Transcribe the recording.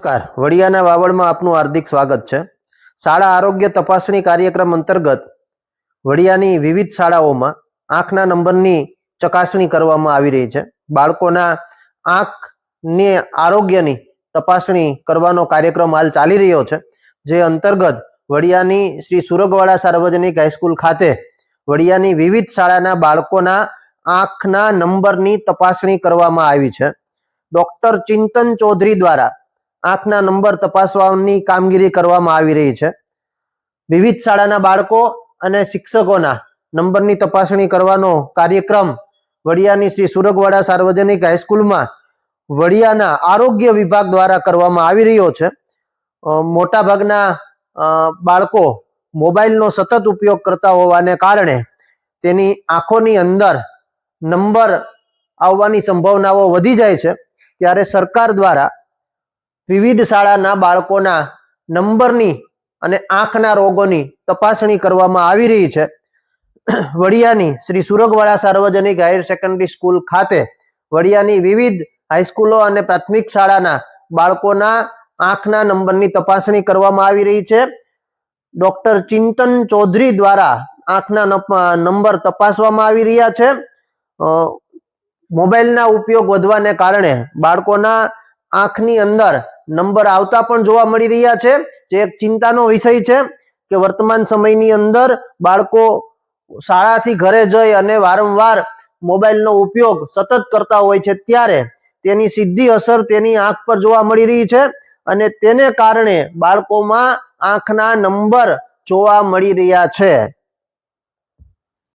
નમસ્કાર. વડિયાના વાવડમાં આપનું હાર્દિક સ્વાગત છે. શાળા આરોગ્ય તપાસણી કાર્યક્રમ અંતર્ગત વડિયાની વિવિધ શાળાઓમાં આંખના નંબરની ચકાસણી કરવામાં આવી રહી છે. બાળકોના આંખને આરોગ્યની તપાસણી કરવાનો કાર્યક્રમ હાલ ચાલી રહ્યો છે, જે અંતર્ગત વડિયાની શ્રી સુરગવાડા સાર્વજનિક હાઈસ્કૂલ ખાતે વડિયાની વિવિધ શાળાના બાળકોના આંખના નંબરની તપાસણી કરવામાં આવી છે. ડોક્ટર ચિંતન ચૌધરી દ્વારા આંખના નંબર તપાસવાની કામગીરી કરવામાં આવી રહી છે. વિવિધ શાળાના બાળકો અને શિક્ષકોના નંબરની તપાસણી કરવાનો કાર્યક્રમ વડિયાની શ્રી સુરગવાડા સાર્વજનિક હાઈસ્કૂલમાં વડિયાના આરોગ્ય વિભાગ દ્વારા કરવામાં આવી રહ્યો છે. મોટાભાગના બાળકો મોબાઈલનો સતત ઉપયોગ કરતા હોવાને કારણે તેની આંખોની અંદર નંબર આવવાની સંભાવનાઓ વધી જાય છે. ત્યારે સરકાર દ્વારા વિવિધ શાળાના બાળકોના નંબરની અને આંખના રોગોની તપાસણી કરવામાં આવી રહી છે. વડિયાની શ્રી સુરગવાડા સાર્વજનિક હાયર સેકન્ડરી સ્કૂલ ખાતે વડિયાની વિવિધ હાઈસ્કૂલો અને પ્રાથમિક શાળાના બાળકોના આંખના નંબરની તપાસણી કરવામાં આવી રહી છે. ડોક્ટર ચિંતન ચૌધરી દ્વારા આંખના નંબર તપાસવામાં આવી રહ્યા છે. મોબાઈલના ઉપયોગ વધવાને કારણે બાળકોના આંખની અંદર નંબર આવતા પણ જોવા મળી રહ્યા છે. જે એક ચિંતાનો વિષય છે કે વર્તમાન સમયની અંદર બાળકો શાળાથી ઘરે જઈ અને વારંવાર મોબાઈલનો ઉપયોગ સતત કરતા હોય છે ત્યારે તેની સીધી અસર તેની આંખ પર જોવા મળી રહી છે અને તેને કારણે બાળકોમાં આંખના નંબર જોવા મળી રહ્યા છે.